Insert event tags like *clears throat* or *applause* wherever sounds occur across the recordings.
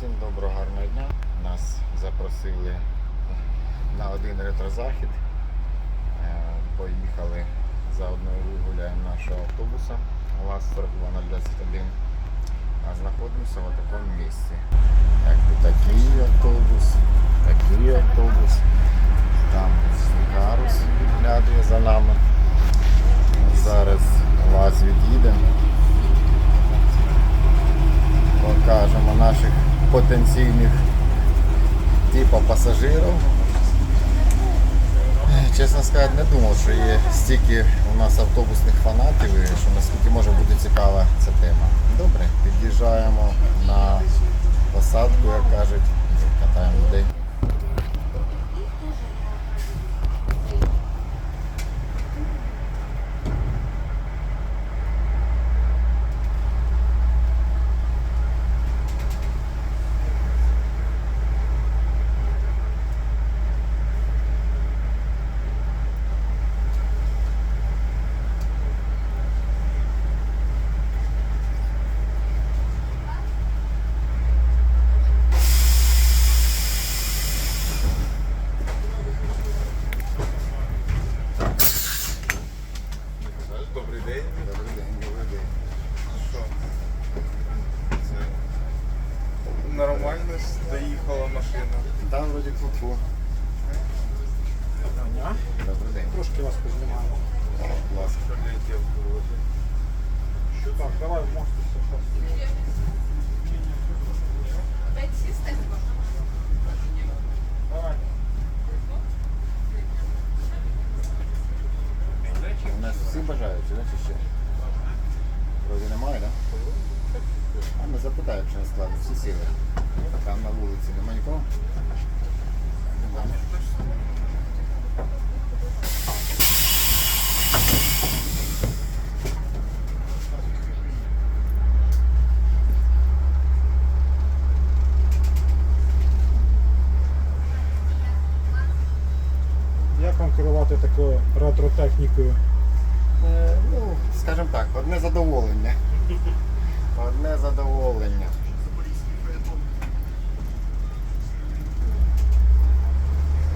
Всім доброго гарного дня. Нас запросили на один ретрозахід. Поїхали за одною вигуляємо нашого автобуса ЛАЗ 42021. А знаходимося в такому місці. Як тут такий автобус, такий автобус. Там карус відглядує за нами. Зараз ЛАЗ від'їде покажемо наших потенційних типу пасажирів. Чесно сказати, не думав, що є стільки у нас автобусних фанатів що наскільки може бути цікава ця тема. Добре, під'їжджаємо на посадку, як кажуть, катаємо людей. Давай можете все. Давай. У нас всі бажають, не чи ще? Вроді немає. Да? А ми запитаємо, чи не складно. Всі сіли. Там на вулиці нема нікого? Нема. Як вам керувати такою ретро-технікою? Е, Ну, скажімо так, одне задоволення. *laughs* Одне задоволення.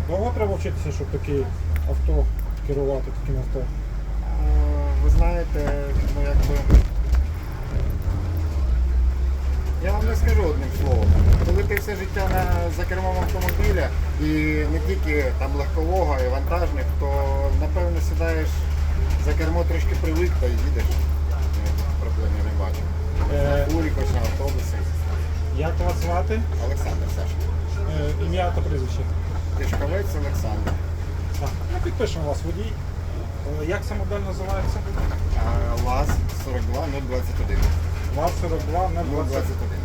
Довго треба вчитися, щоб такі авто керувати таким авто? Е, Ви знаєте, ну якби. Я вам не скажу одним словом. Коли ти все життя на, за кермом автомобіля і не тільки там легкового і вантажних, то напевно сідаєш за кермо трошки привик та й їдеш. Проблем я не бачу. Е. На фурі, хоч на автобусі. Як вас звати? Олександр Сашко. Е, ім'я та прізвище. Тишковець Олександр. Так, ну, підпишемо вас водій. Е, Як ця модель називається? А, ЛАЗ 42021. ВАЗ 42 на 20. 021,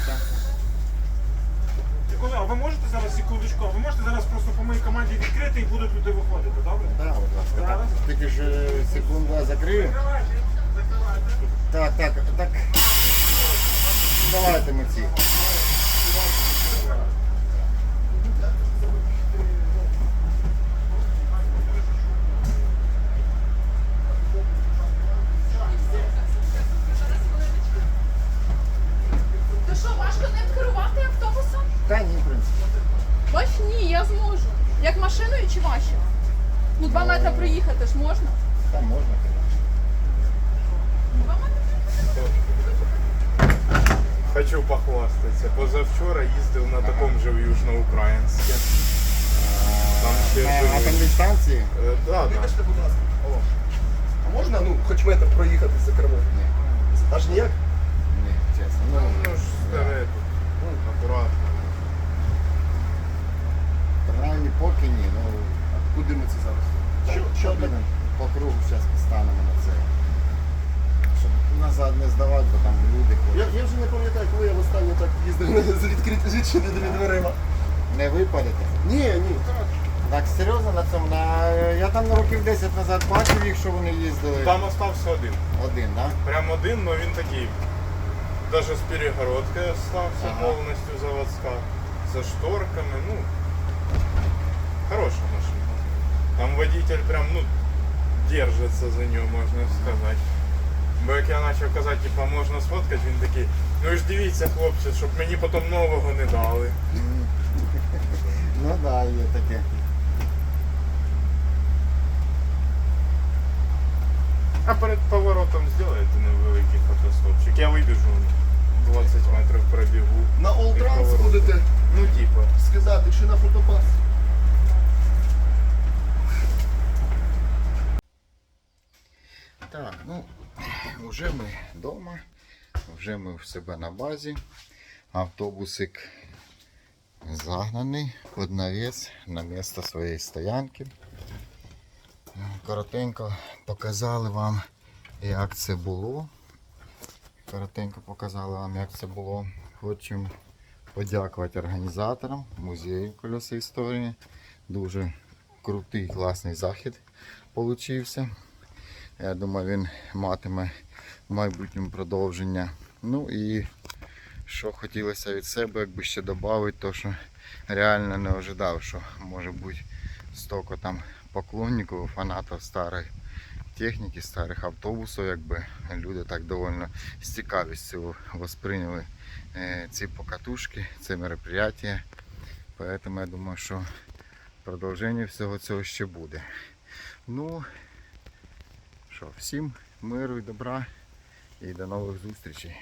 Будь ласка. А ви можете зараз секундочку, а ви можете зараз просто по моїй команді відкрити і будуть люди виходити, добре? Так, будь ласка. Так, тільки ж е, секунду я закрию. Так, так, так. Давайте ми ці. То що, важко ним керувати автобусом? Та ні, в принципі. Бач, ні, я зможу. Як машиною чи важче? Ну, два метри проїхати ж можна. Там можна, звісно. Два метри Хочу похвастатися. Позавчора їздив на такому же в Южноукраїнське. Там ще На живуть. атомній станції? Да, да. Вибачте, будь ласка. А можна, ну, хоч метр проїхати за кермом? Ні. Аж ніяк? Ні, чесно. Ну, Ну, ну ж старе тут. Ну, акуратно. принаймні поки ні. Ну, Куди ми це Що, що що по кругу зараз станемо на це. Щоб назад не здавати, бо там люди ходять. я вже не пам'ятаю, коли я востаннє так їздив з відкриті відчиненими дверима. Не випадете. Ні, ні. Так серйозно на цьому? На... Я там на років 10 назад бачив їх, що вони їздили. Там остався один. Один, так? Прям один, але він такий. Даже з перегородкою остався Ага. повністю заводська. Со шторками, ну. Хороша машина. Там водитель прям, ну, держиться за нього, можна сказати. Бо як я почав казати, типа, можна сфоткати, він такий, ну ж дивіться, хлопці, щоб мені потім нового не дали. *laughs* Ну да, є таке. А перед поворотом зробите невеликий фотостопчик. Я вибіжу 20 метрів пробігу. На поворот. будете Ну, типа. сказати, чи на фотопас. Так, ну, *clears throat* вже ми вдома, вже ми в себе на базі. Автобусик загнаний під навіс на місце своєї стоянки. Коротенько показали вам, як це було. Коротенько показали вам, як це було. Хочемо подякувати організаторам музею колеса історії. Дуже крутий, класний захід получився. Я думаю, він матиме в майбутньому продовження. Ну і що хотілося від себе, якби ще додати, то що реально не ожидав, що може бути стільки там поклонників, фанатів старої техніки, старих автобусів, якби люди так доволі з цікавістю восприйняли е, ці покатушки, це мероприятие. Поэтому я думаю, що продовження всього цього ще буде. Ну, що, всім миру і добра і до нових зустрічей.